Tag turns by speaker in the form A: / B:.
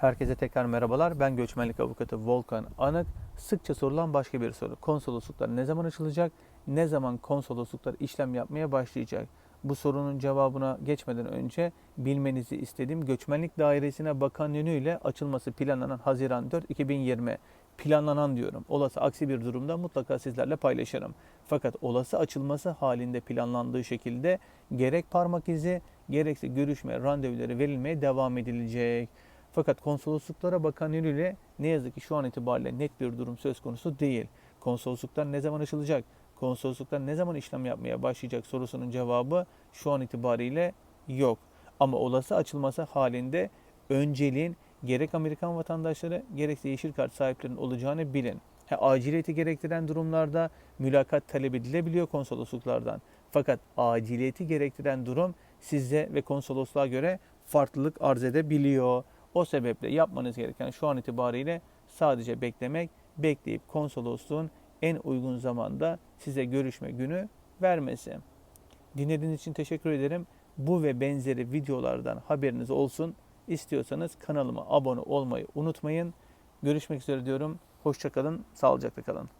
A: Herkese tekrar merhabalar. Ben göçmenlik avukatı Volkan Anık. Sıkça sorulan başka bir soru. Konsolosluklar ne zaman açılacak? Ne zaman konsolosluklar işlem yapmaya başlayacak? Bu sorunun cevabına geçmeden önce bilmenizi istediğim Göçmenlik Dairesi'ne bakan yönüyle açılması planlanan Haziran 4 2020 planlanan diyorum. Olası aksi bir durumda mutlaka sizlerle paylaşırım. Fakat olası açılması halinde planlandığı şekilde gerek parmak izi gerekse görüşme randevuları verilmeye devam edilecek. Fakat konsolosluklara bakan yönüyle ne yazık ki şu an itibariyle net bir durum söz konusu değil. Konsolosluklar ne zaman açılacak? Konsolosluklar ne zaman işlem yapmaya başlayacak sorusunun cevabı şu an itibariyle yok. Ama olası açılması halinde önceliğin gerek Amerikan vatandaşları gerekse yeşil kart sahiplerinin olacağını bilin. Ha, aciliyeti gerektiren durumlarda mülakat talep edilebiliyor konsolosluklardan. Fakat aciliyeti gerektiren durum size ve konsolosluğa göre farklılık arz edebiliyor. O sebeple yapmanız gereken şu an itibariyle sadece beklemek, bekleyip konsolosluğun en uygun zamanda size görüşme günü vermesi. Dinlediğiniz için teşekkür ederim. Bu ve benzeri videolardan haberiniz olsun. İstiyorsanız kanalıma abone olmayı unutmayın. Görüşmek üzere diyorum. Hoşçakalın, sağlıcakla kalın.